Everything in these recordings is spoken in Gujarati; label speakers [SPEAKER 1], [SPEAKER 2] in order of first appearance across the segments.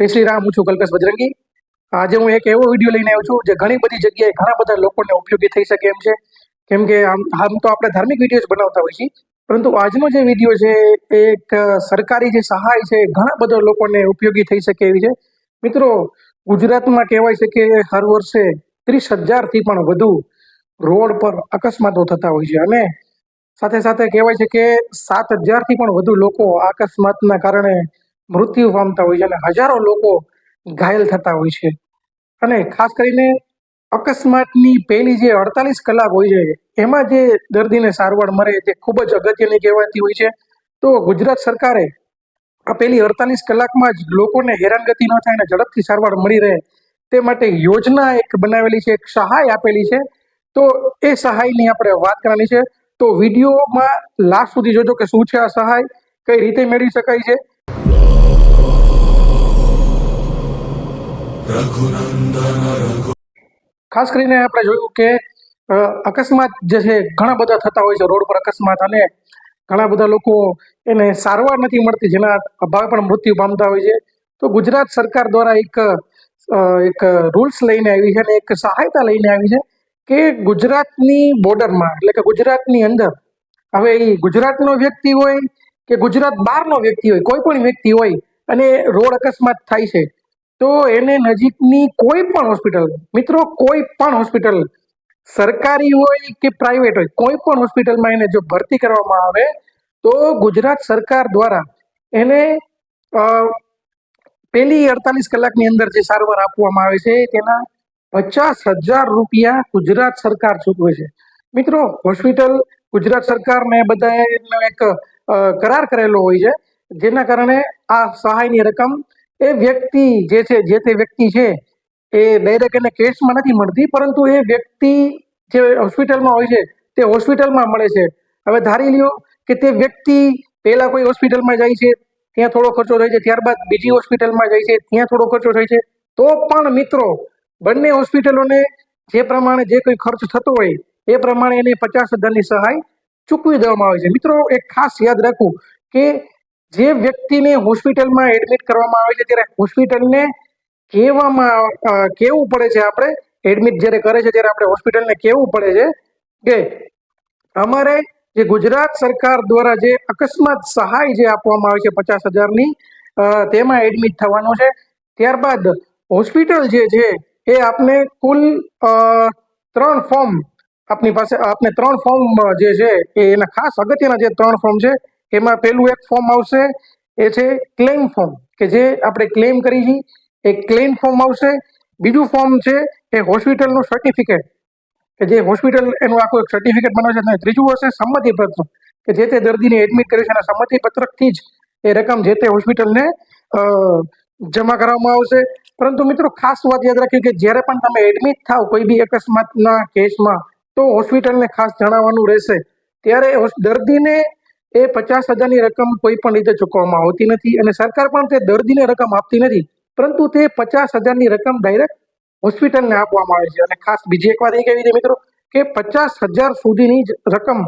[SPEAKER 1] જય શ્રી રામ હું છું કલ્પેશ બજરંગી. આજે હું એક એવો વીડિયો લઈને આવ્યો છું જે ઘણી બધી જગ્યાએ ઘણા બધા લોકોને ઉપયોગી થઈ શકે એમ છે. કેમ કે આમ આમ તો આપણે ધાર્મિક વીડિયો બનાવતા હોઈએ છીએ, પરંતુ આજનો જે વીડિયો છે એ એક સરકારી જે સહાય છે, ઘણા બધા લોકોને ઉપયોગી થઈ શકે એવી છે. મિત્રો, ગુજરાતમાં કહેવાય છે કે હર વર્ષે ત્રીસ હજારથી પણ વધુ રોડ પર અકસ્માતો થતા હોય છે. અને સાથે સાથે કહેવાય છે કે સાત હજારથી પણ વધુ લોકો અકસ્માતના કારણે મૃત્યુ પામતા હોય છે અને હજારો લોકો ઘાયલ થતા હોય છે. અને ખાસ કરીને અકસ્માતની પહેલી જે અડતાલીસ કલાક હોય છે, એમાં જે દર્દીને સારવાર મળે તે ખૂબ જ અગત્યની કહેવાતી હોય છે. તો ગુજરાત સરકારે આ પહેલી અડતાલીસ કલાકમાં જ લોકોને હેરાનગતિ ન થાય અને ઝડપથી સારવાર મળી રહે તે માટે યોજના એક બનાવેલી છે, એક સહાય આપેલી છે. તો એ સહાયની આપણે વાત કરવાની છે. તો વિડીયોમાં લાસ્ટ સુધી જોજો કે શું છે આ સહાય, કઈ રીતે મેળવી શકાય છે. ખાસ કરીને આપણે જોયું કે અકસ્માત જે છે, ઘણા બધા થતા હોય છે રોડ પર અકસ્માત. અને ઘણા બધા લોકો એને સારવાર નથી મળતી, જેના અભાવે પણ મૃત્યુ પામતા હોય છે. તો ગુજરાત સરકાર દ્વારા એક એક રૂલ્સ લઈને આવી છે અને એક સહાયતા લઈને આવી છે કે ગુજરાતની બોર્ડરમાં, એટલે કે ગુજરાતની અંદર, હવે એ ગુજરાતનો વ્યક્તિ હોય કે ગુજરાત બહારનો વ્યક્તિ હોય, કોઈ પણ વ્યક્તિ હોય, અને રોડ અકસ્માત થાય છે. તો એને નજીકની કોઈ પણ હોસ્પિટલ મિત્રો કોઈ પણ હોસ્પિટલ સરકારી હોય કે પ્રાઇવેટ હોય, કોઈ પણ હોસ્પિટલમાં એને જો ભરતી કરવામાં આવે, તો ગુજરાત સરકાર દ્વારા એને પેલી અડતાલીસ કલાકની અંદર જે સારવાર આપવામાં આવે છે, તેના પચાસ હજાર રૂપિયા ગુજરાત સરકાર ચૂકવે છે. મિત્રો હોસ્પિટલ ગુજરાત સરકારને બધાએ એક કરાર કરેલો હોય છે, જેના કારણે આ સહાયની રકમ એ વ્યક્તિ જે છે, જે તે વ્યક્તિ છે, એ ડાયરેક્ટ એને કેશમાં નથી મળતી, પરંતુ એ વ્યક્તિ જે હોસ્પિટલમાં હોય છે, તે હોસ્પિટલમાં મળે છે. હવે ધારી લ્યો કે તે વ્યક્તિ પહેલા કોઈ હોસ્પિટલમાં જાય છે, ત્યાં થોડો ખર્ચો થાય છે, ત્યારબાદ બીજી હોસ્પિટલમાં જાય છે, ત્યાં થોડો ખર્ચો થાય છે, તો પણ મિત્રો, બંને હોસ્પિટલોને જે પ્રમાણે જે કોઈ ખર્ચ થતો હોય, એ પ્રમાણે એને પચાસ હજારની સહાય ચૂકવી દેવામાં આવે છે. મિત્રો, એક ખાસ યાદ રાખવું કે જે વ્યક્તિને હોસ્પિટલમાં એડમિટ કરવામાં આવે છે ત્યારે હોસ્પિટલને કહેવામાં કેવું પડે છે આપણે, એડમિટ જ્યારે કરે છે, ત્યારે આપણે હોસ્પિટલને કહેવું પડે છે કે અમારે જે ગુજરાત સરકાર દ્વારા જે અકસ્માત સહાય જે આપવામાં આવે છે પચાસ હજારની તેમાં એડમિટ થવાનું છે. ત્યારબાદ હોસ્પિટલ જે છે, એ આપને કુલ ત્રણ ફોર્મ આપની પાસે, આપને ત્રણ ફોર્મ જે છે, એ એના ખાસ અગત્યના જે ત્રણ ફોર્મ છે એમાં પહેલું એક ફોર્મ આવશે, એ છે ક્લેમ ફોર્મ કે જે આપણે ક્લેમ કરી છીએ એ ક્લેમ ફોર્મ આવશે. બીજું ફોર્મ છે એ હોસ્પિટલનું સર્ટિફિકેટ કે જે હોસ્પિટલ એનું આખું એક સર્ટિફિકેટ બનાવે છે. અને ત્રીજું હશે સંમતિપત્ર, કે જે તે દર્દીને એડમિટ કરે છે અને સંમતિપત્રકથી જ એ રકમ જે તે હોસ્પિટલને જમા કરવામાં આવશે. પરંતુ મિત્રો ખાસ વાત યાદ રાખવી કે જ્યારે પણ તમે એડમિટ થાવ કોઈ બી અકસ્માતના કેસમાં તો હોસ્પિટલને ખાસ જણાવવાનું રહેશે. ત્યારે દર્દીને એ પચાસ હજારની રકમ કોઈ પણ રીતે ચૂકવવામાં આવતી નથી અને સરકાર પણ તે દર્દીને રકમ આપતી નથી. પરંતુ તે પચાસ હજારની રકમ ડાયરેક્ટ હોસ્પિટલને આપવામાં આવે છે. અને ખાસ બીજી એક વાત એ કહેવી છે મિત્રો કે પચાસ હજાર સુધીની જ રકમ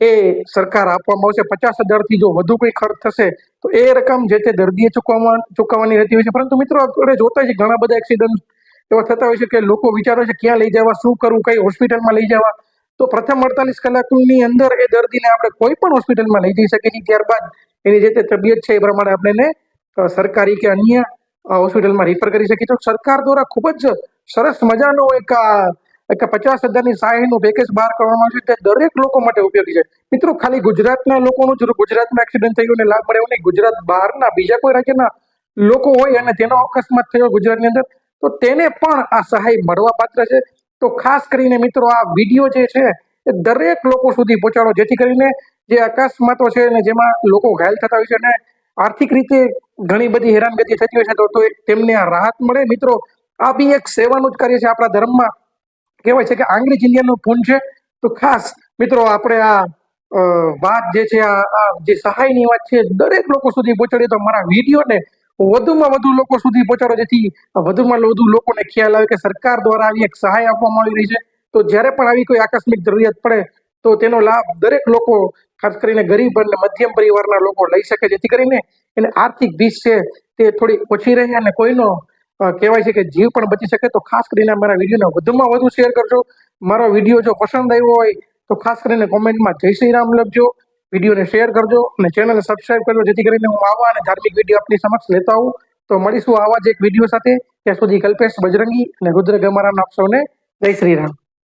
[SPEAKER 1] એ સરકાર આપવામાં આવશે. પચાસ હજારથી જો વધુ કોઈ ખર્ચ થશે, તો એ રકમ જે તે દર્દીએ ચૂકવવા ચૂકવવાની રહેતી હોય છે. પરંતુ મિત્રો આપણે જોતા છે ઘણા બધા એક્સિડન્ટ એવા થતા હોય છે કે લોકો વિચારે છે ક્યાં લઈ જવા, શું કરવું, કઈ હોસ્પિટલમાં લઈ જવા. તો પ્રથમ અડતાલીસ કલાકની અંદર એ દર્દીને આપણે કોઈ પણ હોસ્પિટલમાં લઈ જઈ શકીએ છીએ. ત્યારબાદ એની જે તે તબિયત છે એ પ્રમાણે આપણે સરકારી કે અન્ય હોસ્પિટલમાં રિફર કરી શકીએ તો સરકાર દ્વારા ખૂબ જ સરસ મજાનો એક એક પચાસ હજારની સહાયનું પેકેજ બહાર કરવામાં આવ્યું તે દરેક લોકો માટે ઉપયોગી છે. મિત્રો, ખાલી ગુજરાતના લોકોનું જ ગુજરાતમાં એક્સિડન્ટ થયું અને લાભ મળે એવું નહીં. ગુજરાત બહારના બીજા કોઈ રાજ્યના લોકો હોય અને તેનો અકસ્માત થયો ગુજરાતની અંદર, તો તેને પણ આ સહાય મળવા પાત્ર છે. તો ખાસ કરીને મિત્રો આ વીડિયો જે છે એ દરેક લોકો સુધી પહોંચાડો. જેથી કરીને જે અકસ્માતો છે ને જેમાં લોકો ઘાયલ થતા હોય છે અને આર્થિક રીતે ઘણી બધી હેરાનગતિ થતી હોય છે, તો તેમને આ રાહત મળે. મિત્રો, આ બી એક સેવાનું જ કાર્ય છે. આપણા ધર્મમાં કહેવાય છે કે આંગળી ચીંધ્યાનું ફોન છે. તો ખાસ મિત્રો, આપણે આ વાત જે છે, આ આ જે સહાયની વાત છે, દરેક લોકો સુધી પહોંચાડીએ તો મારા વિડીયોને વધુમાં વધુ લોકો સુધી પહોંચાડો. જેથી વધુમાં વધુ લોકોને ખ્યાલ આવે કે સરકાર દ્વારા આવી એક સહાય આપવામાં આવી રહી છે. તો જ્યારે પણ આવી કોઈ આકસ્મિક જરૂરિયાત પડે, તો તેનો લાભ દરેક લોકો, ખાસ કરીને ગરીબ અને મધ્યમ પરિવારના લોકો લઈ શકે. જેથી કરીને એને આર્થિક ભીસ છે તે થોડી ઓછી રહે અને કોઈનો કહેવાય છે કે જીવ પણ બચી શકે. તો ખાસ કરીને મારા વિડીયોને વધુમાં વધુ શેર કરજો. મારો વીડિયો જો પસંદ આવ્યો હોય, તો ખાસ કરીને કોમેન્ટમાં જય શ્રી રામ લખજો. વિડીયોને શેર કરજો અને ચેનલને સબસ્ક્રાઇબ કરજો, જેથી કરીને હું આવા અને ધાર્મિક વીડિયો આપની સમક્ષ લેતા આવું. તો મળીશું આવા જ એક વીડિયો સાથે. ત્યાં સુધી કલ્પેશ બજરંગી અને રુદ્ર ગમારામ આપ સૌને જય શ્રી